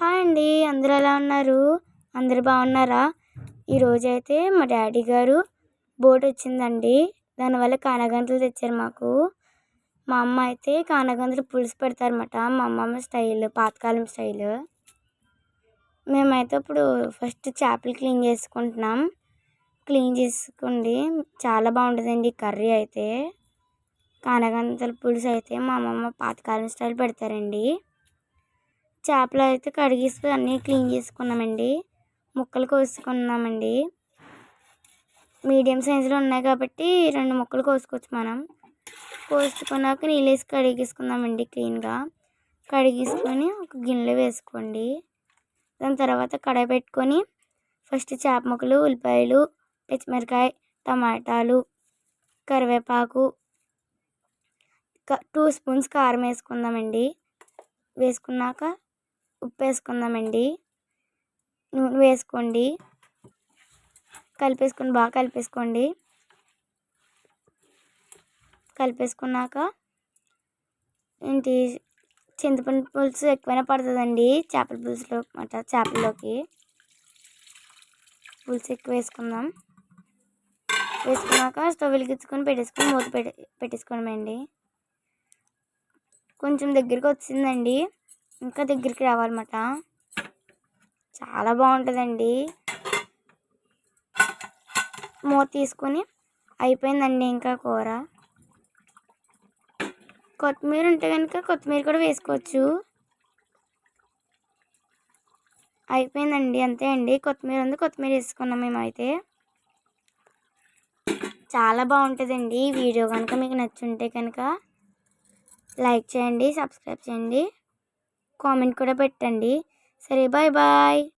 Hi అండి అందరూ ఎలా ఉన్నారు? అందరు బాగున్నారా? ఈరోజైతే మా డాడీ గారు బోట్ వచ్చిందండి. దానివల్ల కానగంతులు తెచ్చారు మాకు. మా అమ్మ అయితే కానగంతలు పులుసు పెడతారన్నమాట మా అమ్మమ్మ స్టైల్ పాతకాలం స్టైల్. మేమైతే ఇప్పుడు ఫస్ట్ చేపలు క్లీన్ చేసుకుంటున్నాం. క్లీన్ చేసుకోండి చాలా బాగుంటుందండి కర్రీ అయితే. కానగంతల పులుసు అయితే మా అమ్మమ్మ పాతకాలం స్టైల్ పెడతారండి. చేపలు అయితే కడిగేసి అన్నీ క్లీన్ చేసుకున్నామండి. ముక్కలు కోసుకున్నామండి. మీడియం సైజులో ఉన్నాయి కాబట్టి రెండు ముక్కలు కోసుకోవచ్చు మనం. కోసుకున్నాక నీళ్ళు వేసి కడిగేసుకుందామండి క్లీన్గా. కడిగేసుకొని ఒక గిన్నెలో వేసుకోండి. దాని తర్వాత కడాయి పెట్టుకొని ఫస్ట్ చేప ముక్కలు ఉల్లిపాయలు పచ్చిమిరకాయ టమాటాలు కరివేపాకు టూ స్పూన్స్ కారం వేసుకుందామండి. వేసుకున్నాక ఉప్పు వేసుకుందామండి నూనె వేసుకోండి. కలిపేసుకొని బాగా కలిపేసుకోండి. కలిపేసుకున్నాక ఏంటి చింతపండు పులుసు ఎక్కువైనా పడుతుందండి. చేపల పులుసులో మాట చేపల్లోకి. పులుసు ఎక్కువ వేసుకుందాం. వేసుకున్నాక స్టవ్ వెలిగించుకొని పెట్టేసుకొని మూత పెట్టి పెట్టేసుకోవడమండి. కొంచెం దగ్గరికి వచ్చిందండి. ఇంకా దగ్గరికి రావాలన్నమాట. చాలా బాగుంటుందండి. మూత తీసుకొని అయిపోయిందండి ఇంకా కూర. కొత్తిమీర ఉంటే కనుక కొత్తిమీర కూడా వేసుకోవచ్చు. అయిపోయిందండి అంతే అండి. కొత్తిమీర ఉంది కొత్తిమీర వేసుకున్నాం మేమైతే. చాలా బాగుంటుందండి వీడియో కనుక మీకు నచ్చుంటే కనుక లైక్ చేయండి సబ్స్క్రైబ్ చేయండి. కామెంట్ కూడా పెట్టండి. సరే బాయ్ బాయ్.